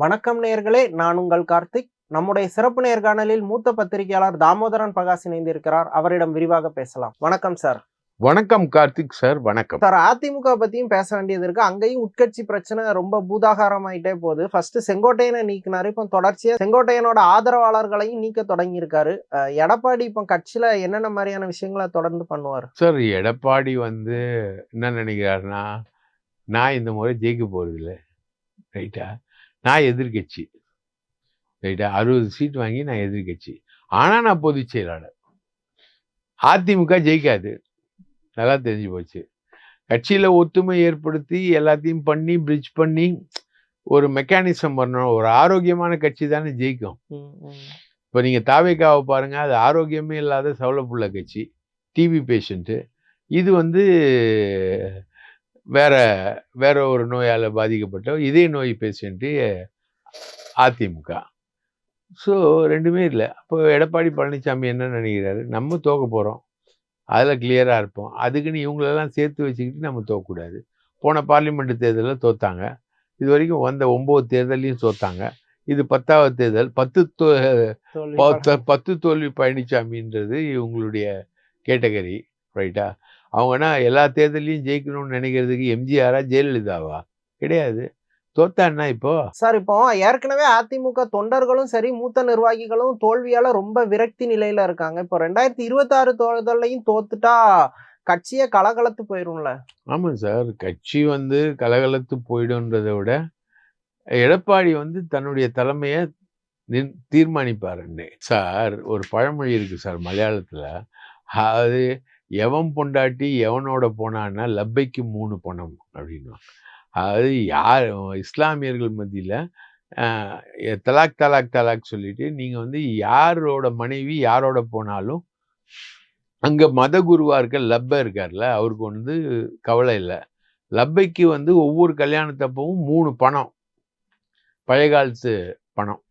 வணக்கம் நேயர்களே நான் உங்கள் கார்த்திக். நம்முடைய சிறப்பு நேர்காணலில் மூத்த பத்திரிகையாளர் தாமோதரன் பிரகாஷ் இணைந்திருக்கிறார். அவரிடம் விரிவாக பேசலாம். வணக்கம் சார் வணக்கம் கார்த்திக் சார் வணக்கம். சார் அதிமுக பத்தியும் பேச வேண்டியது இருக்கு. அங்கேயும் உட்கட்சி பிரச்சனை ரொம்ப பூதாகாரமாயிட்டே போகுது. ஃபர்ஸ்ட் செங்கோட்டையனை நீக்கினாரு. இப்போ தொடர்ச்சியா செங்கோட்டையனோட ஆதரவாளர்களையும் நீக்க தொடங்கியிருக்காரு. எடப்பாடி இப்போ கட்சியில என்னென்ன மாதிரியான விஷயங்களை தொடர்ந்து பண்ணுவார்? சார் எடப்பாடி வந்து என்ன நினைக்கிறாருன்னா நான் இந்த முறை ஜெயிக்க போறதில்ல. ரைட்டா நான் எதிர்க்கட்சி ரைட்டா? அறுபது சீட் வாங்கி நான் எதிர்க்கட்சி ஆனால் நான் பொதுச் செயலாளர். அதிமுக ஜெயிக்காது. நல்லா தெரிஞ்சு போச்சு. கட்சியில் ஒத்துமை ஏற்படுத்தி எல்லாத்தையும் பண்ணி பிரிட்ஜ் பண்ணி ஒரு மெக்கானிசம் பண்ணணும். ஒரு ஆரோக்கியமான கட்சி தானே ஜெயிக்கும். இப்போ நீங்கள் தாவேக்காவை பாருங்கள் அது ஆரோக்கியமே இல்லாத சவலப்புள்ள கட்சி. டிபி பேஷண்ட்டு இது வந்து வேற வேற ஒரு நோயால் பாதிக்கப்பட்ட இதய நோய் பேஷண்ட்டு அதிமுக. ஸோ ரெண்டுமே இல்லை. அப்போ எடப்பாடி பழனிசாமி என்ன நினைக்கிறாரு? நம்ம தோக்க போகிறோம் அதில் கிளியராக இருப்போம். அதுக்குன்னு இவங்களெல்லாம் சேர்த்து வச்சுக்கிட்டு நம்ம தோக்கக்கூடாது. போன பார்லிமெண்ட் தேர்தலில் தோத்தாங்க. இது வரைக்கும் வந்த ஒம்பது தேர்தலையும் தோத்தாங்க. இது பத்தாவது தேர்தல். பத்து- பத்து தோல்வி பழனிசாமின்றது இவங்களுடைய கேட்டகரி ரைட்டா அவங்கன்னா எல்லா தேர்தலையும் ஜெயிக்கணும்னு நினைக்கிறதுக்கு எம்ஜிஆரா ஜெயலலிதாவா? கிடையாது. தோத்தான்னா இப்போ? சார் இப்போ ஏற்கனவே அதிமுக தொண்டர்களும் சரி மூத்த நிர்வாகிகளும் தோல்வியால ரொம்ப விரக்தி நிலையில இருக்காங்க. இப்போ ரெண்டாயிரத்தி இருபத்தி ஆறு தேர்தலையும் தோத்துட்டா கட்சியே கலகலத்து போயிரும்ல. ஆமாம் சார். கட்சி வந்து கலகலத்து போயிடும்ன்றதை விட எடப்பாடி வந்து தன்னுடைய தலைமையை நிர் தீர்மானிப்பாருன்னு சார் ஒரு பழமொழி இருக்கு சார் மலையாளத்தில். அது எவன் பொண்டாட்டி எவனோட போனான்னா லப்பைக்கு மூணு பணம் அப்படின்னு அது யார் இஸ்லாமியர்கள் மத்தியில் தலாக் தலாக் தலாக் சொல்லிட்டு நீங்கள் வந்து யாரோட மனைவி யாரோட போனாலும் அங்கே மத குருவாக இருக்க லப்பை இருக்கார்ல அவருக்கு வந்து கவலை இல்லை. லப்பைக்கு வந்து ஒவ்வொரு கல்யாணத்தப்பவும் மூணு பணம். பழைய காலத்து பணம்.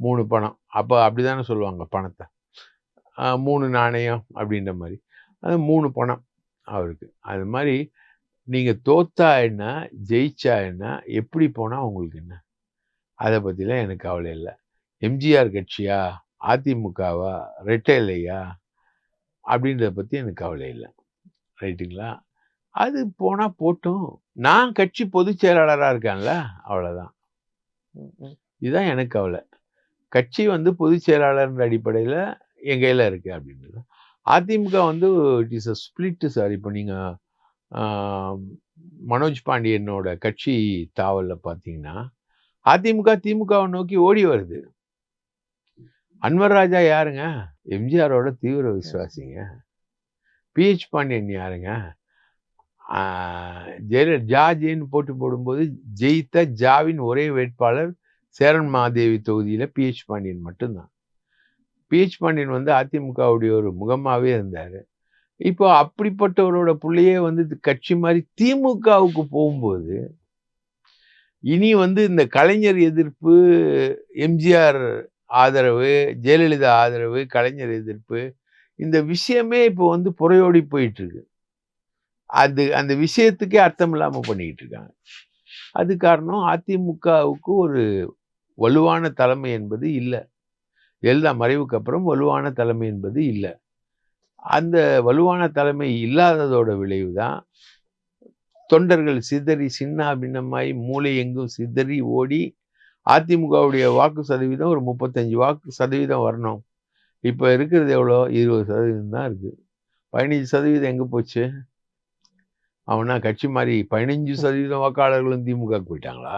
மூணு பணம். அப்போ அப்படி தானே சொல்லுவாங்க பணத்தை. மூணு நாணயம் அப்படின்ற மாதிரி. அது மூணு பணம் அவருக்கு. அது மாதிரி நீங்கள் தோத்தா என்ன ஜெயிச்சா என்ன எப்படி போனால் உங்களுக்கு என்ன? அதை பற்றிலாம் எனக்கு கவலை இல்லை. எம்ஜிஆர் கட்சியா அதிமுகவா ரெட்டைலையா அப்படின்றத பற்றி எனக்கு கவலை இல்லை. ரைட்டுங்களா? அது போனால் போட்டும். நான் கட்சி பொதுச் செயலாளராக இருக்கேன்ல அவ்வளோதான் இதுதான் எனக்கு கவலை. கட்சி வந்து பொதுச் செயலாளர்ன்ற அடிப்படையில் என் கையில் இருக்குது அப்படின்றது. அதிமுக வந்து it is a split sir. இப்போ நீங்கள் மனோஜ் பாண்டியனோட கட்சி தாவலில் பார்த்தீங்கன்னா அதிமுக திமுகவை நோக்கி ஓடி வருது. அன்வர் ராஜா யாருங்க? எம்ஜிஆரோட தீவிர விசுவாசிங்க. பிஹெச் பாண்டியன் யாருங்க? ஜெயல ஜாஜின்னு போட்டு போடும்போது ஜெயித்த ஜாவின் ஒரே வேட்பாளர் சேரன் மாதேவி தொகுதியில் பிஹெச் பாண்டியன் மட்டும்தான். பிஹெச் பாண்டியன் வந்து அதிமுகவுடைய ஒரு முகமாகவே இருந்தார். இப்போ அப்படிப்பட்டவரோட பிள்ளையே வந்து இது கட்சி மாதிரி திமுகவுக்கு போகும்போது இனி வந்து இந்த கலைஞர் எதிர்ப்பு எம்ஜிஆர் ஆதரவு ஜெயலலிதா ஆதரவு கலைஞர் எதிர்ப்பு இந்த விஷயமே இப்போ வந்து புறையோடி போயிட்டுருக்கு. அது அந்த விஷயத்துக்கே அர்த்தம் இல்லாமல் பண்ணிக்கிட்டு இருக்காங்க. அது காரணம் அதிமுகவுக்கு ஒரு வலுவான தலைமை என்பது இல்லை. எல்லா மறைவுக்கு அப்புறம் வலுவான தலைமை என்பது இல்லை. அந்த வலுவான தலைமை இல்லாததோட விளைவு தான் தொண்டர்கள் சிதறி சின்ன பின்னமாய் மூளை எங்கும் சிதறி ஓடி அதிமுகவுடைய வாக்கு சதவீதம் ஒரு முப்பத்தஞ்சு வாக்கு சதவீதம் வரணும். இப்போ இருக்கிறது எவ்வளோ? இருபது சதவீதம் தான் இருக்குது பதினஞ்சு சதவீதம் எங்கே போச்சு? அவனா கட்சி மாதிரி பதினஞ்சு சதவீதம் வாக்காளர்களும் திமுக போயிட்டாங்களா?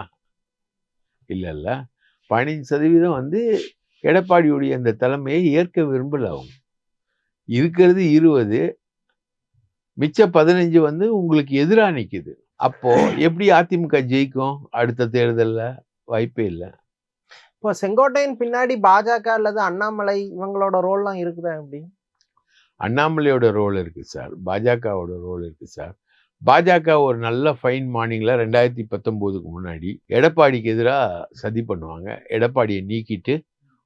இல்லை இல்லை பதினஞ்சு சதவீதம் வந்து எடப்பாடியுடைய அந்த தலைமையை ஏற்க விரும்பல அவங்க. இருக்கிறது இருபது மிச்ச பதினஞ்சு வந்து உங்களுக்கு எதிராக நிற்குது அப்போ எப்படி அதிமுக ஜெயிக்கும் அடுத்த தேர்தலில்? வாய்ப்பே இல்லை. இப்போ செங்கோட்டையன் பின்னாடி பாஜக அல்லது அண்ணாமலை இவங்களோட ரோல்லாம் இருக்குதா எப்படி? அண்ணாமலையோட ரோல் இருக்கு சார். பாஜகவோட ரோல் இருக்கு சார். பாஜக ஒரு நல்ல ஃபைன் மார்னிங்ல ரெண்டாயிரத்தி பத்தொம்போதுக்கு முன்னாடி எடப்பாடிக்கு எதிராக சதி பண்ணுவாங்க. எடப்பாடியை நீக்கிட்டு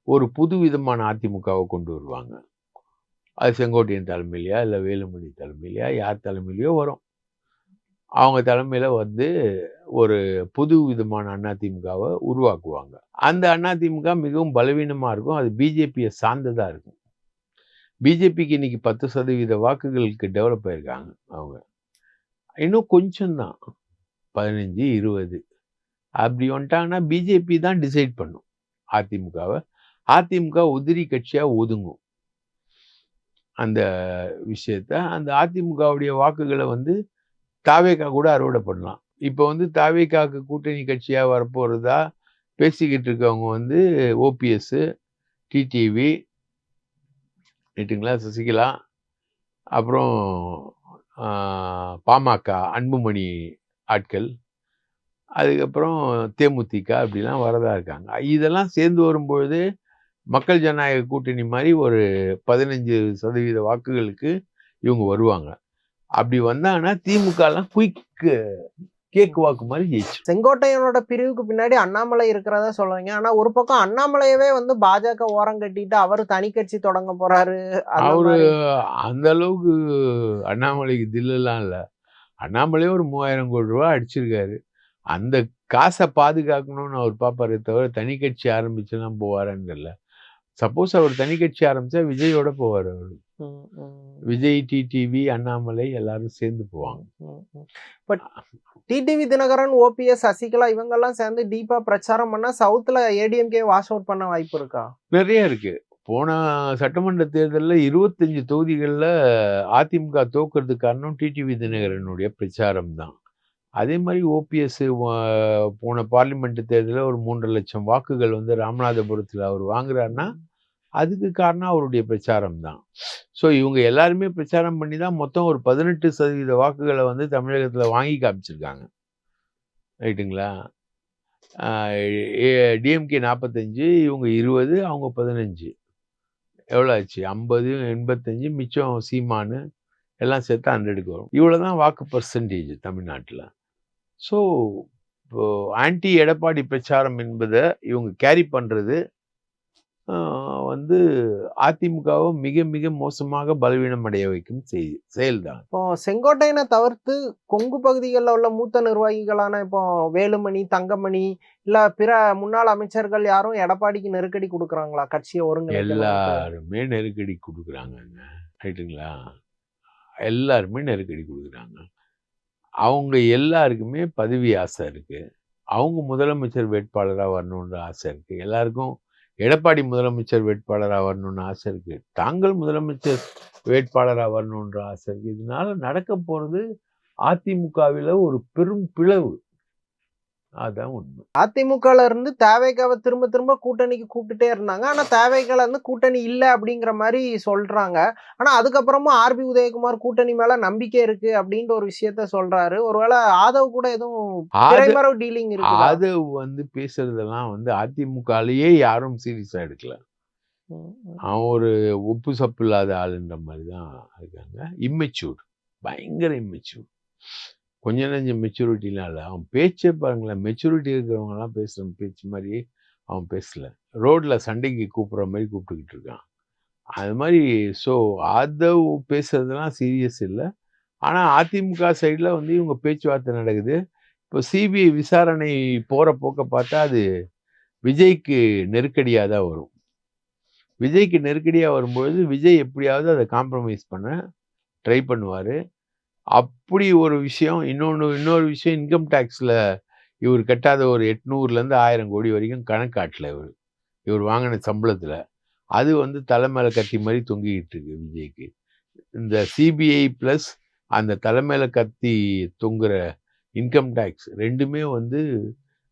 ஒரு புது விதமான அதிமுகவை கொண்டு வருவாங்க. அது செங்கோட்டையன் தலைமையிலையா இல்லை வேலுமணி தலைமையிலையா யார் தலைமையிலையோ வரும். அவங்க தலைமையில் வந்து ஒரு புது விதமான அதிமுகவை உருவாக்குவாங்க. அந்த அதிமுக மிகவும் பலவீனமாக இருக்கும். அது பிஜேபியை சார்ந்ததாக இருக்கும். பிஜேபிக்கு இன்னைக்கு பத்து சதவீத வாக்குகளுக்கு டெவலப் ஆயிருக்காங்க அவங்க. இன்னும் கொஞ்சம் தான் பதினஞ்சு இருபது. அப்படி வந்துட்டாங்கன்னா பிஜேபி தான் டிசைட் பண்ணும். அதிமுகவை அதிமுக உதிரி கட்சியாக ஒதுங்கும். அந்த விஷயத்த அந்த அதிமுகவுடைய வாக்குகளை வந்து தாவேக்கா கூட அறுவடை பண்ணலாம் இப்போ வந்து தாவேக்காக்கு கூட்டணி கட்சியாக வரப்போகிறதா பேசிக்கிட்டு இருக்கவங்க வந்து ஓபிஎஸ் டிடிவி ரைட்டுங்களா சசிகலா அப்புறம் பாமக அன்புமணி ஆட்கள் அதுக்கப்புறம் தேமுதிக அப்படிலாம் வரதா இருக்காங்க. இதெல்லாம் சேர்ந்து வரும்பொழுது மக்கள் ஜனநாயக கூட்டணி மாதிரி ஒரு பதினஞ்சு சதவீத வாக்குகளுக்கு இவங்க வருவாங்க. அப்படி வந்தாங்கன்னா திமுகலாம் குயிக் கேக் வாக்கு மாதிரி ஜெயிச்சு. செங்கோட்டையனோட பிரிவுக்கு பின்னாடி அண்ணாமலை இருக்கிறதா சொல்றீங்க. ஆனா ஒரு பக்கம் அண்ணாமலையவே வந்து பாஜக ஓரம் கட்டிட்டு அவர் தனி கட்சி தொடங்க போறாரு. அவரு. அந்த அளவுக்கு அண்ணாமலைக்கு தில்லெல்லாம் இல்லை. அண்ணாமலையே ஒரு மூவாயிரம் கோடி ரூபா அடிச்சிருக்காரு. அந்த காசை பாதுகாக்கணும்னு அவர் பார்ப்பாரே தவிர தனி கட்சி ஆரம்பிச்சுலாம் போவாரான்னு தெரியல. சப்போஸ் அவர் தனி கட்சி ஆரம்பிச்சா விஜயோட போவார் அவர். விஜய் டிடிவி அண்ணாமலை எல்லாரும் சேர்ந்து போவாங்க. But TTV Dhinakaran OPS Sasikala இவங்க எல்லாம் சேர்ந்து டீப்பா பிரச்சாரம் பண்ணா சவுத்ல ஏடிஎம்கே வாஷ் அவுட் பண்ண வாய்ப்பு இருக்கா? நிறைய இருக்கு. போன சட்டமன்ற தேர்தலில் இருபத்தஞ்சு தொகுதிகளில் அதிமுக தோக்கிறதுக்கு காரணம் டிடிவி தினகரனுடைய பிரச்சாரம் தான். அதே மாதிரி ஓபிஎஸ் போன பார்லிமெண்ட் தேர்தலில் ஒரு மூன்றரை லட்சம் வாக்குகள் வந்து ராமநாதபுரத்தில் அவர் வாங்குறாருன்னா அதுக்கு காரணம் அவருடைய பிரச்சாரம் தான். ஸோ இவங்க எல்லாருமே பிரச்சாரம் பண்ணி தான் மொத்தம் ஒரு பதினெட்டு சதவீத வாக்குகளை வந்து தமிழகத்தில் வாங்கி காமிச்சிருக்காங்க. ரைட்டுங்களா? டிஎம்கே நாற்பத்தஞ்சு இவங்க இருபது அவங்க பதினஞ்சு. எவ்வளோ ஆச்சு? ஐம்பது எண்பத்தஞ்சு மிச்சம் சீமானு எல்லாம் சேர்த்து ஹண்ட்ரடுக்கு வரும். இவ்வளோ தான் வாக்கு பர்சன்டேஜ் தமிழ்நாட்டில். ஸோ இப்போ ஆன்டி எடப்பாடி பிரச்சாரம் என்பதை இவங்க கேரி பண்ணுறது வந்து அதிமுகவை மிக மிக மோசமாக பலவீனம் அடைய வைக்கும் செய் செயல்தான். இப்போ செங்கோட்டையனை தவிர்த்து கொங்கு பகுதிகளில் உள்ள மூத்த நிர்வாகிகளான இப்போ வேலுமணி தங்கமணி இல்ல பிற முன்னாள் அமைச்சர்கள் யாரும் எடப்பாடிக்கு நெருக்கடி கொடுக்குறாங்களா? கட்சியை ஒருங்கிணைக்க எல்லாருமே நெருக்கடி கொடுக்குறாங்கங்க. ரைட்டுங்களா எல்லாருமே நெருக்கடி கொடுக்குறாங்க. அவங்க எல்லாருக்குமே பதவி ஆசை இருக்குது அவங்க முதலமைச்சர் வேட்பாளராக வரணுன்ற ஆசை இருக்குது எல்லாருக்கும் எடப்பாடி முதலமைச்சர் வேட்பாளராக வரணும்னு ஆசை இருக்குது தாங்கள் முதலமைச்சர் வேட்பாளராக வரணுன்ற ஆசை இருக்குது இதனால் நடக்க போகிறது அதிமுகவில் ஒரு பெரும் பிளவு. அதான் உண்மை. அதிமுகல இருந்து தேவைக்காவை திரும்ப திரும்ப கூட்டணிக்கு கூப்பிட்டுட்டே இருந்தாங்க. ஆனா தேவைக்கால இருந்து கூட்டணி இல்ல அப்படிங்கிற மாதிரி சொல்றாங்க. ஆனா அதுக்கப்புறமும் ஆர்பி உதயகுமார் கூட்டணி மேல நம்பிக்கை இருக்கு அப்படின்ற ஒரு விஷயத்த சொல்றாரு. ஒருவேளை ஆதவ் கூட எதுவும் டீலிங் இருக்கு ஆதவ் வந்து பேசுறதெல்லாம் வந்து அதிமுகலயே யாரும் சீரியஸா எடுக்கல. அவன் ஒரு உப்பு சப்பு இல்லாத ஆளுன்ற மாதிரி தான் இருக்காங்க. இம்மெச்சூர் பயங்கர இம்மெச்சூர் கொஞ்ச நஞ்சம் மெச்சூரிட்டிலாம் இல்லை அவன் பேச்சே பாருங்களேன். மெச்சூரிட்டி இருக்கிறவங்கலாம் பேசுகிற பேச்சு மாதிரி அவன் பேசல. ரோட்டில் சண்டைக்கு கூப்பிட்ற மாதிரி கூப்பிட்டுக்கிட்டு இருக்கான். அது மாதிரி ஸோ அதை பேசுறதுலாம் சீரியஸ் இல்லை. ஆனால் அதிமுக சைடில் வந்து இவங்க பேச்சுவார்த்தை நடக்குது. இப்போ சிபிஐ விசாரணை போகிற போக்க பார்த்தா அது விஜய்க்கு நெருக்கடியாக தான் வரும். விஜய்க்கு நெருக்கடியாக வரும்பொழுது விஜய் எப்படியாவது அதை காம்ப்ரமைஸ் பண்ண ட்ரை பண்ணுவார். அப்படி ஒரு விஷயம் இன்னொன்று இன்னொரு விஷயம் இன்கம் டேக்ஸில் இவர் கட்டாத ஒரு எட்நூறுலேருந்து ஆயிரம் கோடி வரைக்கும் கணக்காட்டல இவர். இவர் வாங்கின சம்பளத்தில். அது வந்து தலை மேலே கத்தி மாதிரி தொங்கிக்கிட்டு இருக்கு விஜய்க்கு. இந்த சிபிஐ ப்ளஸ் அந்த தலை மேலே கத்தி தொங்குற இன்கம் டேக்ஸ் ரெண்டுமே வந்து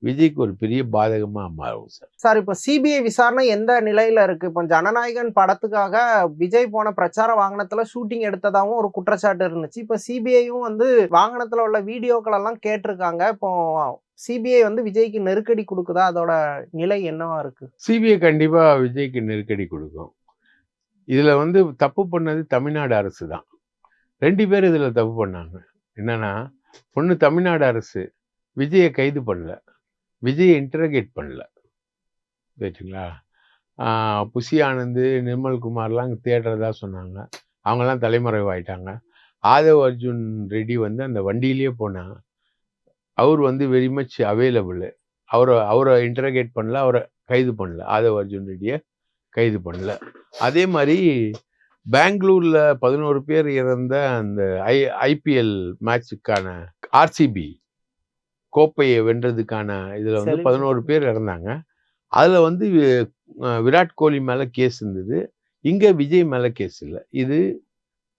விஜய்க்கு ஒரு பெரிய பாதகமாக மாறும் சார். சார் இப்போ சிபிஐ விசாரணை எந்த நிலையில இருக்கு? இப்போ ஜனநாயகன் படத்துக்காக விஜய் போன பிரச்சார வாகனத்துல ஷூட்டிங் எடுத்ததாகவும் ஒரு குற்றச்சாட்டு இருந்துச்சு. இப்போ சிபிஐயும் வந்து வாகனத்துல உள்ள வீடியோக்கள் எல்லாம் கேட்டிருக்காங்க. இப்போ சிபிஐ வந்து விஜய்க்கு நெருக்கடி கொடுக்குதா? அதோட நிலை என்னவா இருக்கு? சிபிஐ கண்டிப்பாக விஜய்க்கு நெருக்கடி கொடுக்கும். இதில் வந்து தப்பு பண்ணது தமிழ்நாடு அரசு தான். ரெண்டு பேர் இதில் தப்பு பண்ணாங்க. என்னன்னா ஒன்று தமிழ்நாடு அரசு விஜயை கைது பண்ணல. விஜயை இன்டரகேட் பண்ணல. ரைட்டுங்களா ஆஹ் புசி ஆனந்த் நிர்மல்குமார்லாம் தேடுறதா சொன்னாங்க. அவங்கெல்லாம் தலைமறைவாயிட்டாங்க. ஆதவ் அர்ஜுன் ரெட்டி வந்து அந்த வண்டியிலேயே போனா அவர் வந்து வெரி மச் அவைலபிள் அவரை அவரை இன்டரகேட் பண்ணல அவரை கைது பண்ணல. ஆதவ் அர்ஜுன் ரெட்டியை கைது பண்ணல. அதே மாதிரி பெங்களூரில் பதினோரு பேர் இறந்த அந்த ஐ ஐபிஎல் மேட்சுக்கான ஆர்சிபி கோப்பையை வென்றதுக்கான இதுல வந்து. பதினோரு பேர் இறந்தாங்க. அதுல வந்து விராட் கோலி மேல கேஸ் இருந்தது. இங்க விஜய் மேல கேஸ் இல்லை. இது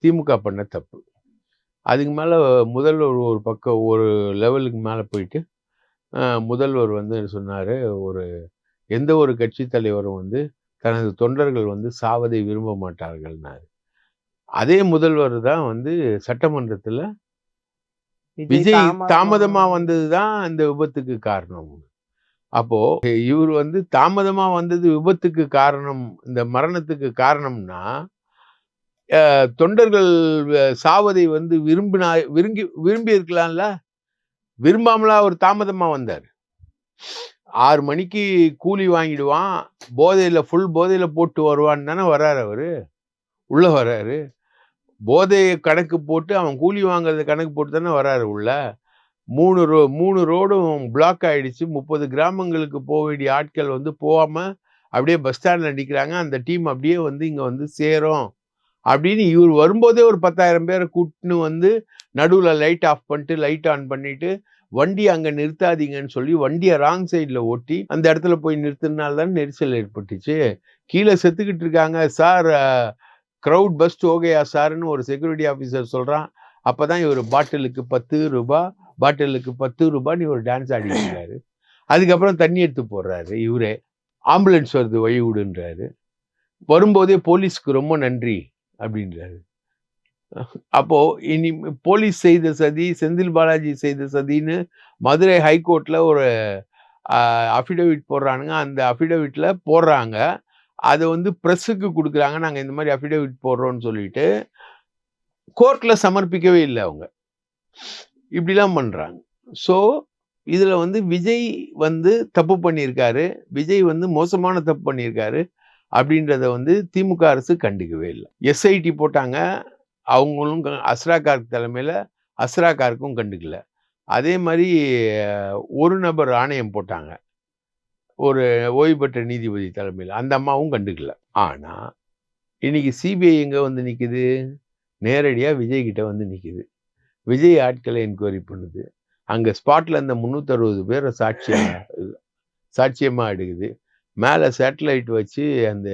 திமுக பண்ண தப்பு. அதுக்கு மேல முதல்வர் ஒரு பக்கம் ஒரு லெவலுக்கு மேல போயிட்டு முதல்வர் வந்து சொன்னாரு ஒரு எந்த ஒரு கட்சி தலைவரும் வந்து தனது தொண்டர்கள் வந்து சாவதை விரும்ப மாட்டார்கள்னாரு. அதே முதல்வர் தான் வந்து சட்டமன்றத்துல விஜய் தாமதமா வந்ததுதான் இந்த விபத்துக்கு காரணம். அப்போ இவர் வந்து தாமதமா வந்தது விபத்துக்கு காரணம் இந்த மரணத்துக்கு காரணம்னா தொண்டர்கள் சாவதை வந்து விரும்பினா விரும்பி விரும்பி இருக்கலாம்ல விரும்பாமலா அவர் தாமதமா வந்தார். ஆறு மணிக்கு கூலி வாங்கிடுவான் போதையில ஃபுல் போதையில போட்டு வருவான்னு தானே வர்றாரு அவரு. உள்ள வர்றாரு. போதையை கணக்கு போட்டு அவன் கூலி வாங்குறத கணக்கு போட்டு தானே வராரு உள்ள. மூணு ரோ மூணு ரோடும் பிளாக் ஆகிடுச்சு முப்பது கிராமங்களுக்கு போக வேண்டிய ஆட்கள் வந்து போகாமல் அப்படியே பஸ் ஸ்டாண்டில் நிற்கிறாங்க அந்த டீம் அப்படியே வந்து இங்கே வந்து சேரும். அப்படின்னு இவர் வரும்போதே ஒரு பத்தாயிரம் பேரை கூட்டின்னு வந்து நடுவில் லைட் ஆஃப் பண்ணிட்டு லைட் ஆன் பண்ணிட்டு வண்டி அங்கே நிறுத்தாதீங்கன்னு சொல்லி வண்டியை ராங் சைடில் ஓட்டி அந்த இடத்துல போய் நிறுத்தினால்தான் நெரிசல் ஏற்பட்டுச்சு. கீழே செத்துக்கிட்டு இருக்காங்க. சார் க்ரௌட் பஸ்ட் ஓகேயா சார்னு ஒரு செக்யூரிட்டி ஆஃபீஸர் சொல்கிறான் அப்போ தான் இவர் பாட்டிலுக்கு பத்து ரூபா பாட்டிலுக்கு பத்து ரூபான்னு இவர் டான்ஸ் ஆடிக்கிறாரு அதுக்கப்புறம் தண்ணி எடுத்து போடுறாரு இவரே. ஆம்புலன்ஸ் வருது வழி விடுன்றாரு. வரும்போதே போலீஸ்க்கு ரொம்ப நன்றி அப்படின்றாரு. அப்போது இனி போலீஸ் செய்த சதி செந்தில் பாலாஜி செய்த சதின்னு மதுரை ஹைகோர்ட்டில் ஒரு அஃபிடவிட் போடுறானுங்க. அந்த அஃபிடவிட்டில் போடுறாங்க. அதை வந்து ப்ரெஸ்ஸுக்கு கொடுக்குறாங்க. நாங்கள் இந்த மாதிரி அஃபிடேவிட் போடுறோம்னு சொல்லிட்டு கோர்ட்டில் சமர்ப்பிக்கவே இல்லை அவங்க. இப்படிலாம் பண்ணுறாங்க ஸோ இதில் வந்து விஜய் வந்து தப்பு பண்ணியிருக்காரு. விஜய் வந்து மோசமான தப்பு பண்ணியிருக்காரு அப்படின்றத வந்து திமுக அரசு கண்டுக்கவே இல்லை. எஸ்ஐடி போட்டாங்க. அவங்களும் க- அஸ்ரா கார்க் தலைமையில் அஸ்ரா கார்க்கும் கண்டுக்கல. அதே மாதிரி ஒரு நபர் ஆணையம் போட்டாங்க. ஒரு ஓய்வு பெற்ற நீதிபதி தலைமையில் அந்த அம்மாவும் கண்டுக்கல. ஆனால் இன்னைக்கு சிபிஐ எங்கே வந்து நிற்குது நேரடியாக விஜய் கிட்ட வந்து நிற்குது விஜய் ஆட்களை என்கொயரி பண்ணுது. அங்கே ஸ்பாட்டில் இந்த முந்நூற்றறுபது பேரை சாட்சியாக சாட்சியமாக எடுக்குது. மேலே சேட்டலைட் வச்சு அந்த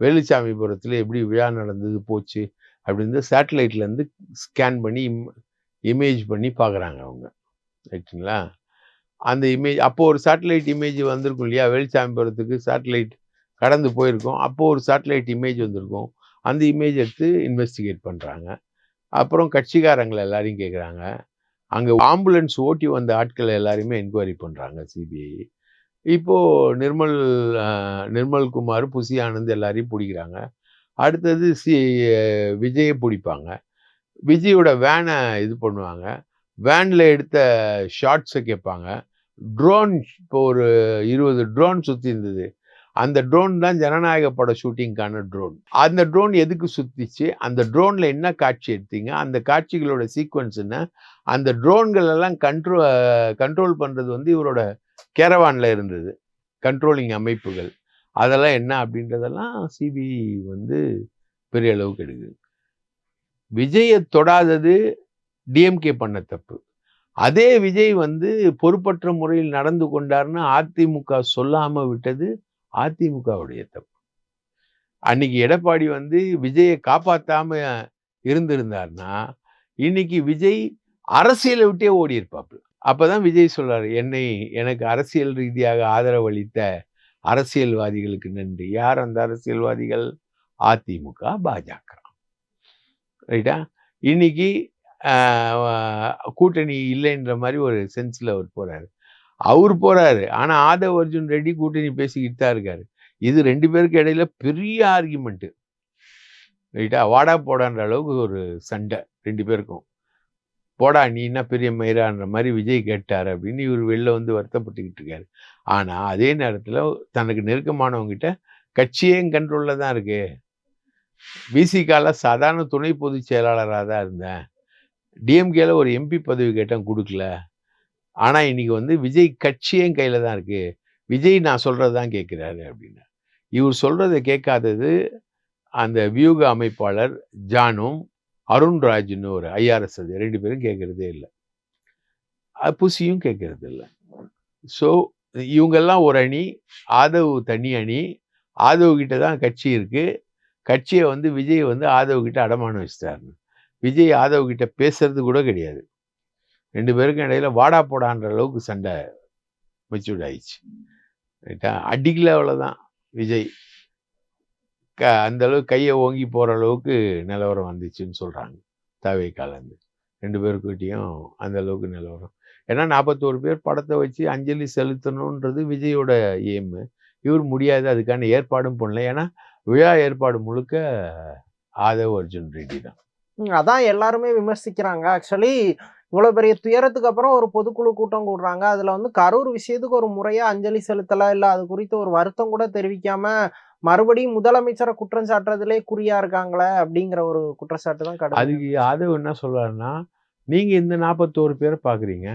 வேலுச்சாமிபுரத்தில் எப்படி விழா நடந்தது போச்சு அப்படின்னு சேட்டலைட்லேருந்து ஸ்கேன் பண்ணி இமேஜ் பண்ணி பார்க்குறாங்க அவங்க. ரைட்டுங்களா அந்த இமேஜ் அப்போ ஒரு சேட்டலைட் இமேஜ் வந்திருக்கும் இல்லையா? வெளிச்சாம்பரத்துக்கு சேட்டலைட் கடந்து போயிருக்கோம். அப்போது ஒரு சேட்டலைட் இமேஜ் வந்திருக்கும். அந்த இமேஜ் எடுத்து இன்வெஸ்டிகேட் பண்ணுறாங்க அப்புறம் கட்சிக்காரங்களை எல்லாரையும் கேட்குறாங்க அங்கே ஆம்புலன்ஸ் ஓட்டி வந்த ஆட்களை எல்லாரையுமே என்கொயரி பண்ணுறாங்க சிபிஐ இப்போது நிர்மல் நிர்மல்குமார் நிர்மல் குமார் புசி ஆனந்த் எல்லாரையும் பிடிக்கிறாங்க. அடுத்தது சி விஜயை பிடிப்பாங்க. விஜயோட வேனை இது பண்ணுவாங்க. வேனில் எடுத்த ஷார்ட்ஸை கேட்பாங்க. ட்ரோன் இப்போ ஒரு இருபது ட்ரோன் சுற்றி இருந்தது. அந்த ட்ரோன் தான் ஜனநாயக பட ஷூட்டிங்க்கான ட்ரோன் அந்த ட்ரோன் எதுக்கு சுத்திச்சு? அந்த ட்ரோனில் என்ன காட்சி எடுத்தீங்க? அந்த காட்சிகளோட சீக்வன்ஸ் என்ன? அந்த ட்ரோன்கள் எல்லாம் கண்ட்ரோ கண்ட்ரோல் பண்ணுறது வந்து இவரோட கேரவானில் இருந்தது. கண்ட்ரோலிங் அமைப்புகள். அதெல்லாம் என்ன அப்படின்றதெல்லாம் சிபிஐ வந்து பெரிய அளவுக்கு எடுக்குது. விஜயை தொடாதது டிஎம்கே பண்ண தப்பு. அதே விஜய் வந்து பொறுப்பற்ற முறையில் நடந்து கொண்டார்னு அதிமுக சொல்லாம விட்டது அதிமுகவுடைய தப்பு. அன்னைக்கு எடப்பாடி வந்து விஜயை காப்பாத்தாம இருந்திருந்தார்னா இன்னைக்கு விஜய் அரசியலை விட்டே ஓடி இருப்பாப்புல அப்பதான் விஜய் சொல்றாரு என்னை எனக்கு அரசியல் ரீதியாக ஆதரவளித்த அரசியல்வாதிகளுக்கு நன்றி. யார் அந்த அரசியல்வாதிகள்? அதிமுக பாஜக. ரைட்டா? இன்னைக்கு கூட்டணி இல்லைன்ற மாதிரி ஒரு சென்ஸில் அவர் போகிறாரு அவர் போகிறாரு ஆனால் ஆதவ் அர்ஜுன் ரெட்டி கூட்டணி பேசிக்கிட்டு தான் இருக்காரு. இது ரெண்டு பேருக்கு இடையில பெரிய ஆர்கியூமெண்ட்டு ரைட்டா? வாடா போடான்ற அளவுக்கு ஒரு சண்டை ரெண்டு பேருக்கும். போடா நீ என்ன பெரிய மயிரான்ற மாதிரி விஜய் கேட்டார் அப்படின்னு இவர் வெளில வந்து வருத்தப்பட்டுக்கிட்டு இருக்காரு. ஆனால் அதே நேரத்தில் தனக்கு நெருக்கமானவங்கிட்ட கட்சியே கண்ட்ரோலில் தான் இருக்கு. விசிகால சாதாரண துணை பொதுச் செயலாளராக தான் இருந்தேன். டிஎம்கேல ஒரு எம்பி பதவி கேட்டேன் கொடுக்கல. ஆனா இன்னைக்கு வந்து விஜய் கட்சியும் கையில தான் இருக்கு. விஜய் நான் சொல்கிறது தான் கேட்கிறாரு அப்படின்னு. இவர் சொல்றதை கேட்காதது அந்த வியூக அமைப்பாளர் ஜானும் அருண்ராஜ்னு ஒரு ஐஆர்எஸ் அது ரெண்டு பேரும் கேட்குறதே இல்லை. புசியும் கேட்கறது இல்லை. ஸோ இவங்கெல்லாம் ஒரு அணி ஆதவ் தனி அணி. ஆதவ் கிட்ட தான் கட்சி இருக்கு. கட்சியை வந்து விஜய் வந்து ஆதவ் கிட்ட அடமானம் வச்சிட்டாருன்னு. விஜய் ஆதவ் கிட்ட பேசுறது கூட கிடையாது. ரெண்டு பேருக்கும் இடையில வாடா போடான்ற அளவுக்கு சண்டை மெச்சூர்ட் ஆயிடுச்சு. ரைட்டா? அடிக்கல அவ்வளோதான் விஜய். க அந்த அளவுக்கு கையை ஓங்கி போகிற அளவுக்கு நிலவரம் வந்துச்சுன்னு சொல்கிறாங்க தாவே காலேருந்து ரெண்டு பேருக்கிட்டையும் அந்த அளவுக்கு நிலவரம். ஏன்னா நாற்பத்தோரு பேர் படத்தை வச்சு அஞ்சலி செலுத்தணுன்றது விஜயோட எய்மு இவர் முடியாது அதுக்கான ஏற்பாடும் பண்ணல. ஏன்னா விழா ஏற்பாடு முழுக்க ஆதவ் அர்ஜுன் ரெட்டி தான். அதான் எல்லாருமே விமர்சிக்கிறாங்க. ஆக்சுவலி இவ்வளவு பெரிய துயரத்துக்கு அப்புறம் ஒரு பொதுக்குழு கூட்டம் கூடுறாங்க. அதுல வந்து கரூர் விஷயத்துக்கு ஒரு முறையா அஞ்சலி செலுத்தல இல்ல அது குறித்து ஒரு வருத்தம் கூட தெரிவிக்காம மறுபடியும் முதலமைச்சரை குற்றம் சாட்டுறதுலே குறியா இருக்காங்களே அப்படிங்கிற ஒரு குற்றச்சாட்டு தான் கடுமையா அதுக்கு ஆதவ் என்ன சொல்றாருன்னா நீங்க இந்த நாற்பத்தோரு பேரை பாக்குறீங்க.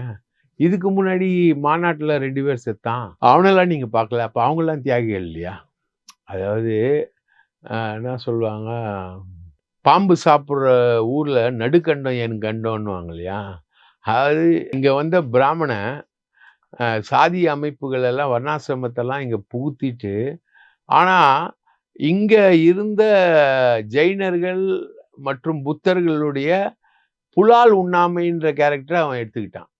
இதுக்கு முன்னாடி மாநாட்டுல ரெண்டு பேர் செத்தான். அவனெல்லாம் நீங்க பார்க்கல அப்ப அவங்கெல்லாம் தியாகிகள் இல்லையா? அதாவது என்ன சொல்லுவாங்க? பாம்பு சாப்பிட்ற ஊரில் நடுக்கண்டம் என் கண்டம்னுவாங்க இல்லையா அது இங்கே வந்த பிராமண சாதி அமைப்புகள் எல்லாம் வர்ணாசிரமத்தெல்லாம் இங்கே புகுத்திட்டு ஆனால் இங்கே இருந்த ஜெயினர்கள் மற்றும் புத்தர்களுடைய புலால் உண்ணாமைன்ற கேரக்டரை அவன் எடுத்துக்கிட்டான்.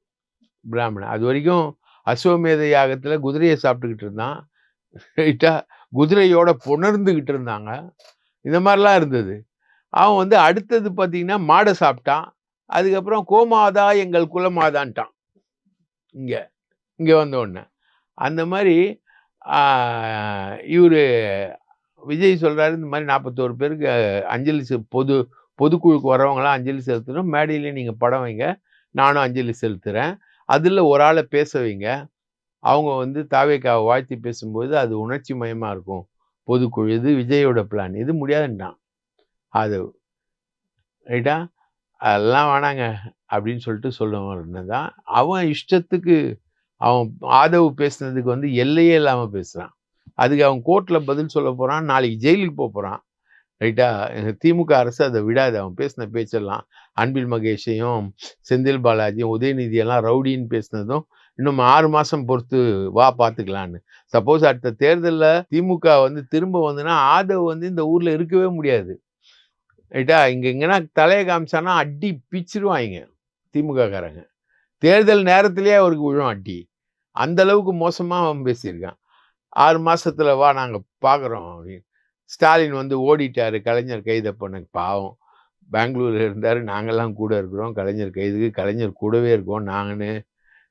பிராமணன். அது வரைக்கும் அஸ்வமேத யாகத்தில் குதிரையை சாப்பிட்டுக்கிட்டு இருந்தான். ரைட்டா குதிரையோட புணர்ந்துக்கிட்டு இருந்தாங்க. இந்த மாதிரிலாம் இருந்தது. அவன் வந்து அடுத்தது பார்த்தீங்கன்னா மாடை சாப்பிட்டான். அதுக்கப்புறம் கோமாதா எங்கள் குலமாதான்ட்டான். இங்கே இங்கே வந்தோடனே அந்த மாதிரி இவர் விஜய் சொல்கிறாரு இந்த மாதிரி நாற்பத்தோரு பேருக்கு அஞ்சலி செ- பொது பொதுக்குழுக்கு வரவங்களாம் அஞ்சலி செலுத்தணும். மேடையில் நீங்கள் படம் வைங்க. நானும் அஞ்சலி செலுத்துகிறேன் அதில் ஒரு ஆளை பேச வைங்க. அவங்க வந்து தாவேக்காவை வாழ்த்தி பேசும்போது அது உணர்ச்சி மயமாக இருக்கும். பொதுக்குழு இது விஜயோட பிளான் இது முடியாதுன்ட்டான். அது ரைட்டா? அதெல்லாம் வேணாங்க அப்படின்னு சொல்லிட்டு சொல்லுவான் தான் அவன் இஷ்டத்துக்கு அவன் ஆதவ் பேசுனதுக்கு வந்து எல்லையே இல்லாமல் பேசுகிறான் அதுக்கு அவன் கோர்ட்டில் பதில் சொல்ல போகிறான் நாளைக்கு ஜெயிலுக்கு போக போகிறான் ரைட்டா? திமுக அரசு அதை விடாது. அவன் பேசின பேச்செல்லாம் அன்பில் மகேஷையும் செந்தில் பாலாஜியும் உதயநிதியெல்லாம் ரவுடின்னு பேசினதும் இன்னும் ஆறு மாதம் பொறுத்து வா பார்த்துக்கலான்னு சப்போஸ் அடுத்த தேர்தலில் திமுக வந்து திரும்ப வந்துன்னா ஆதவ் வந்து இந்த ஊரில் இருக்கவே முடியாது. ரைட்டா இங்கே எங்கன்னா தலையை காமிச்சானா அடி பிச்சிருவாங்க திமுக காரங்க தேர்தல் நேரத்திலேயே அவருக்கு விழும் அடி. அந்த அளவுக்கு அவன் பேசியிருக்கான். ஆறு மாதத்தில் வா நாங்கள் பார்க்குறோம் அப்படின்னு. ஸ்டாலின் வந்து ஓடிட்டார் கலைஞர் கைதை பண்ண பாவம். பெங்களூரில் இருந்தார் நாங்கள்லாம் கூட இருக்கிறோம் கலைஞர் கைதுக்கு கலைஞர் கூடவே இருக்கோம் நாங்கன்னு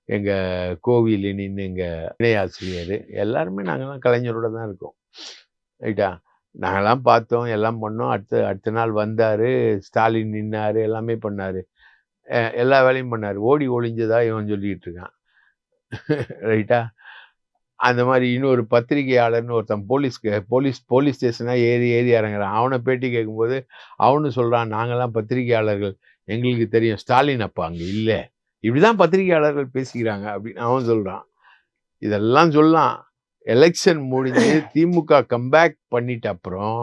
எங்க கோவிலினின்னு எங்கள் இணையாசிரியர் எல்லாருமே நாங்கள்லாம் கலைஞரோட தான் இருக்கோம். ரைட்டா? நாங்கெல்லாம் பார்த்தோம் எல்லாம் பண்ணோம். அடுத்த அடுத்த நாள் வந்தார் ஸ்டாலின் நின்னார் எல்லாமே பண்ணார். எல்லா வேலையும் பண்ணார். ஓடி ஒளிஞ்சதா இவன் சொல்லிட்டு இருக்கான். ரைட்டா அந்த மாதிரி இன்னொரு பத்திரிகையாளர்னு ஒருத்தன் போலீஸ்க்கு போலீஸ் போலீஸ் ஸ்டேஷனாக ஏறி ஏறி இறங்குறான். அவனை பேட்டி கேட்கும்போது அவனு சொல்கிறான் நாங்கள்லாம் பத்திரிகையாளர்கள். எங்களுக்கு தெரியும். ஸ்டாலின் அப்போ அங்கே இல்லை. இப்படிதான் பத்திரிகையாளர்கள் பேசிக்கிறாங்க. அப்படின்னு அவன் சொல்கிறான் இதெல்லாம் சொல்லலாம். எலெக்ஷன் முடிஞ்சு திமுக கம்பேக் பண்ணிட்ட அப்புறம்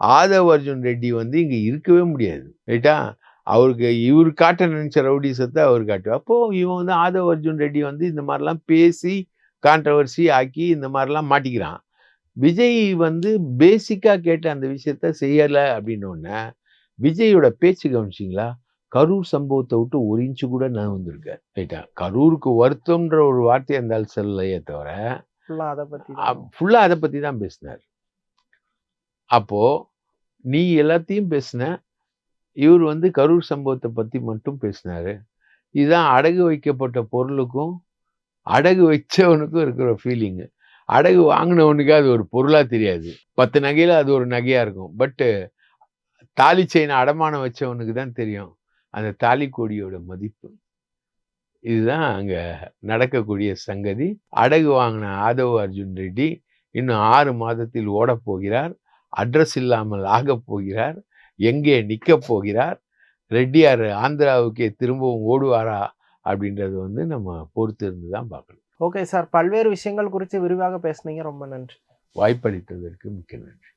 ஆதவ் அர்ஜுன் ரெட்டி வந்து இங்கே இருக்கவே முடியாது ரைட்டா அவருக்கு இவர் காட்ட நினைச்ச ரவுடிசத்தை அவர் காட்டுவார். அப்போ இவன் வந்து ஆதவ் அர்ஜுன் ரெட்டி வந்து இந்த மாதிரிலாம் பேசி கான்ட்ரவர்சி ஆக்கி இந்த மாதிரிலாம் மாட்டிக்கிறான். விஜய் வந்து பேசிக்கா கேட்ட அந்த விஷயத்த செய்யல அப்படின்னு உடனே விஜயோட பேச்சு கவனிச்சிங்களா? கரூர் சம்பவத்தை விட்டு ஒரு இன்ச்சு கூட நான் வந்திருக்கேன் ரைட்டா கரூருக்கு வருத்தம்ன்ற ஒரு வார்த்தையை இருந்தாலும் சொல்லலையே தவிர ஃபுல்லா அதை பத்தி தான். ஃபுல்லா அதை பத்தி தான் பேசினார். அப்போ நீ எல்லாத்தையும் பேசின இவர் வந்து கரூர் சம்பவத்தை பத்தி மட்டும் பேசினாரு. இதுதான் அடகு வைக்கப்பட்ட பொருளுக்கும் அடகு வச்சவனுக்கும் இருக்கிற ஃபீலிங்கு அடகு வாங்கினவனுக்கு அது ஒரு பொருளா தெரியாது. பத்து நகையில அது ஒரு நகையா இருக்கும். பட்டு தாலி செயினை அடமானம் வச்சவனுக்கு தான் தெரியும். அந்த தாலி கொடியோட மதிப்பு. இதுதான் அங்க நடக்கக்கூடிய சங்கதி. அடகு வாங்கின ஆதவ் அர்ஜுன் ரெட்டி இன்னும் ஆறு மாதத்தில் ஓடப் போகிறார் அட்ரஸ் இல்லாமல் ஆகப் போகிறார். எங்கே நிற்கப் போகிறார்? ரெட்டியார் ஆந்திராவுக்கே திரும்பவும் ஓடுவாரா? அப்படின்றது வந்து நம்ம பொறுத்து இருந்து தான் பார்க்கணும். Okay sir. பல்வேறு விஷயங்கள் குறித்து விரிவாக பேசுனீங்க. ரொம்ப நன்றி. வாய்ப்பளித்ததற்கு மிக்க நன்றி.